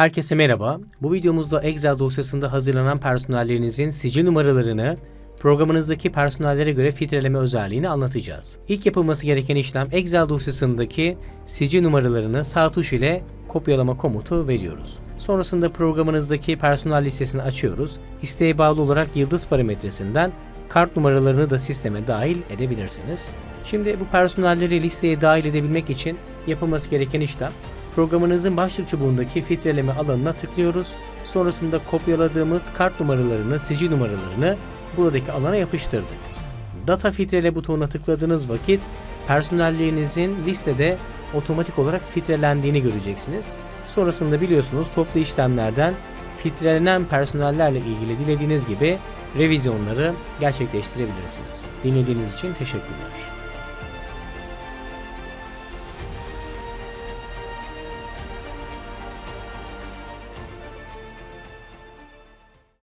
Herkese merhaba. Bu videomuzda Excel dosyasında hazırlanan personellerinizin sicil numaralarını programınızdaki personellere göre filtreleme özelliğini anlatacağız. İlk yapılması gereken işlem Excel dosyasındaki sicil numaralarını sağ tuş ile kopyalama komutu veriyoruz. Sonrasında programınızdaki personel listesini açıyoruz. İsteğe bağlı olarak yıldız parametresinden kart numaralarını da sisteme dahil edebilirsiniz. Şimdi bu personelleri listeye dahil edebilmek için yapılması gereken işlem programınızın başlık çubuğundaki filtreleme alanına tıklıyoruz. Sonrasında kopyaladığımız kart numaralarını, sicil numaralarını buradaki alana yapıştırdık. Data filtrele butonuna tıkladığınız vakit personellerinizin listede otomatik olarak filtrelendiğini göreceksiniz. Sonrasında biliyorsunuz toplu işlemlerden filtrelenen personellerle ilgili dilediğiniz gibi revizyonları gerçekleştirebilirsiniz. Dinlediğiniz için teşekkürler.